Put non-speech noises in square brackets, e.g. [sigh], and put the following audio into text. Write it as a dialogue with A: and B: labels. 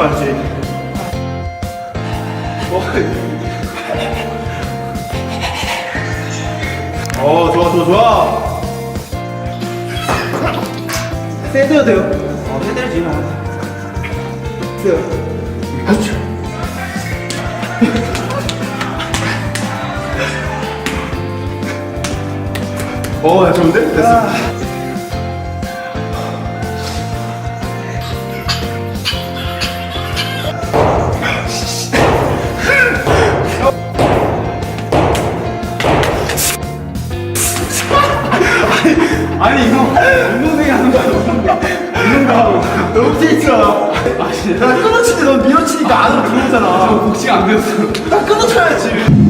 A: 알지? 어, 어 좋아 좋아 좋아. 세드요 돼요? 어 세드지 뭐 돼요. 그렇죠. [laughs]
B: 어야 좋은데? 됐어.
A: 아. 니 이거 운동생이 하는 거야 운동생. 운동가. 너무 재밌어. 나 끊어칠 때넌 밀어치니까 안으로 들어오잖아.
B: 복싱 안 되었어.
A: 나 끊어쳐야지.